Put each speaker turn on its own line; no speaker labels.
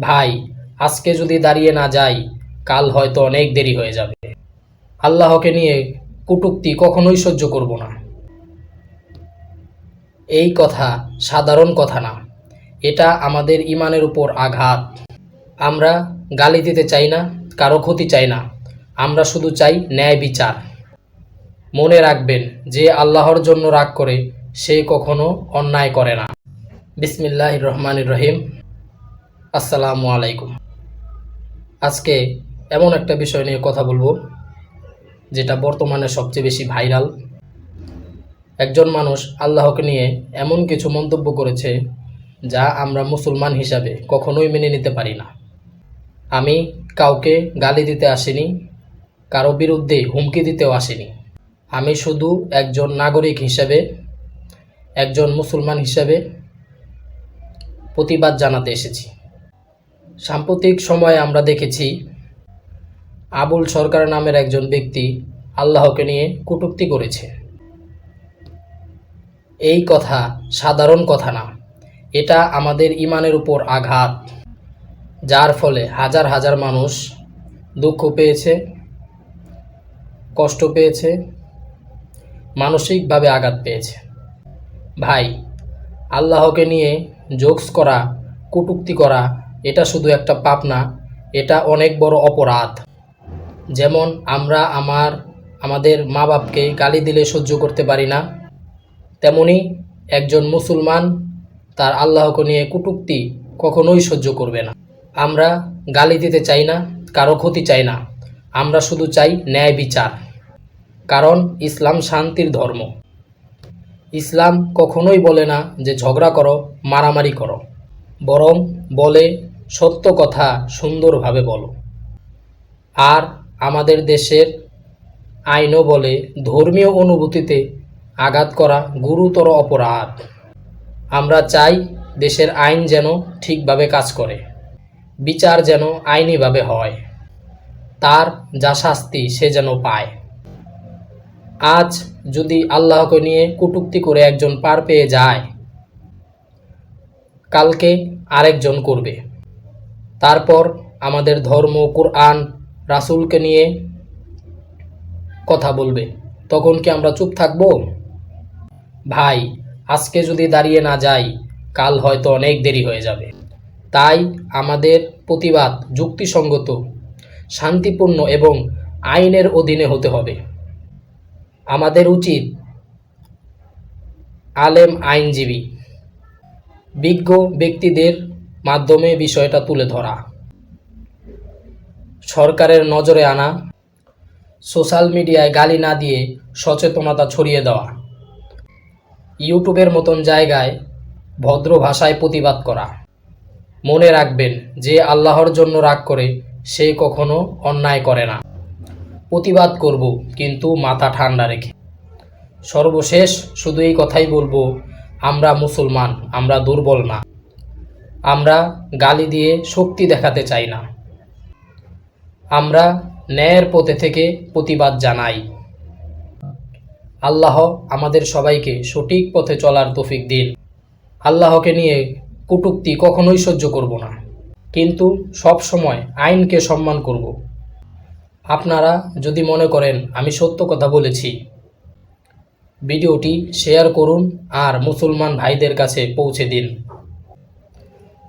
ভাই, আজকে যদি দাঁড়িয়ে না যাই, কাল হয়তো অনেক দেরি হয়ে যাবে। আল্লাহকে নিয়ে কটূক্তি কখনোই সহ্য করব না। এই কথা সাধারণ কথা না। এটা আমাদের ইমানের উপর আঘাত। আমরা গালি দিতে চাই না, কারও ক্ষতি চাই না। আমরা শুধু চাই ন্যায় বিচার। মনে রাখবেন, যে আল্লাহর জন্য রাগ করে সে কখনো অন্যায় করে না। বিসমিল্লাহ রহমানির রহিম। আসসালামু আলাইকুম। আজকে এমন একটা বিষয় নিয়ে কথা বলব, যেটা বর্তমানে সবচেয়ে বেশি ভাইরাল। একজন মানুষ আল্লাহকে নিয়ে এমন কিছু মন্তব্য করেছে, যা আমরা মুসলমান হিসাবে কখনোই মেনে নিতে পারি না। আমি কাউকে গালি দিতে আসিনি, কারও বিরুদ্ধে হুমকি দিতেও আসিনি। আমি শুধু একজন নাগরিক হিসাবে, একজন মুসলমান হিসাবে প্রতিবাদ জানাতে এসেছি। সাম্প্রতিক সময়ে আমরা দেখেছি আবুল সরকার নামের একজন ব্যক্তি আল্লাহকে নিয়ে কটূক্তি করেছে। এই কথা সাধারণ কথা না। এটা আমাদের ইমানের উপর আঘাত, যার ফলে হাজার হাজার মানুষ দুঃখ পেয়েছে, কষ্ট পেয়েছে, মানসিকভাবে আঘাত পেয়েছে। ভাই, আল্লাহকে নিয়ে জোকস করা, কটূক্তি করা এটা শুধু একটা পাপ না, এটা অনেক বড় অপরাধ। যেমন আমরা আমার, আমাদের মা বাপকে গালি দিলে সহ্য করতে পারি না, তেমনি একজন মুসলমান তার আল্লাহকে নিয়ে কটূক্তি কখনোই সহ্য করবে না। আমরা গালি দিতে চাই না, কারও ক্ষতি চাই না, আমরা শুধু চাই ন্যায় বিচার। কারণ ইসলাম শান্তির ধর্ম। ইসলাম কখনোই বলে না যে ঝগড়া করো, মারামারি করো। বরং বলে সত্য কথা সুন্দরভাবে বলো। আর আমাদের দেশের আইনও বলে, ধর্মীয় অনুভূতিতে আঘাত করা গুরুতর অপরাধ। আমরা চাই দেশের আইন যেন ঠিকভাবে কাজ করে, বিচার যেন আইনিভাবে হয়। তার যা শাস্তি সে যেন পায়। আজ যদি আল্লাহকে নিয়ে কটূক্তি করে একজন পার পেয়ে যায়, কালকে আরেকজন করবে। তারপর আমাদের ধর্ম, কোরআন, রাসূলকে নিয়ে কথা বলবে। তখন কি আমরা চুপ থাকব? ভাই, আজকে যদি দাঁড়িয়ে না যাই, কাল হয়তো অনেক দেরি হয়ে যাবে। তাই আমাদের প্রতিবাদ যুক্তিসঙ্গত, শান্তিপূর্ণ এবং আইনের অধীনে হতে হবে। আমাদের উচিত আলেম আইনজীবী, বিজ্ঞ ব্যক্তিদের মাধ্যমে বিষয়টা তুলে ধরা। সরকারের নজরে আনা, সোশ্যাল মিডিয়ায় গালি না দিয়ে সচেতনতা ছড়িয়ে দেওয়া, ইউটিউবের মতন জায়গায় ভদ্র ভাষায় প্রতিবাদ করা। মনে রাখবেন যে আল্লাহর জন্য রাগ করে সে কখনো অন্যায় করে না। প্রতিবাদ করব, কিন্তু মাথা ঠান্ডা রেখে। সর্বশেষ শুধু এই কথাই বলব, আমরা মুসলমান, আমরা দুর্বল না। আমরা গালি দিয়ে শক্তি দেখাতে চাই না। আমরা ন্যায়ের পথে থেকে প্রতিবাদ জানাই। আল্লাহ আমাদের সবাইকে সঠিক পথে চলার তৌফিক দিন। আল্লাহকে নিয়ে কটূক্তি কখনোই সহ্য করব না। কিন্তু সব সময় আইনকে সম্মান করব। আপনারা যদি মনে করেন আমি সত্য কথা বলেছি, ভিডিওটি শেয়ার করুন আর মুসলমান ভাইদের কাছে পৌঁছে দিন।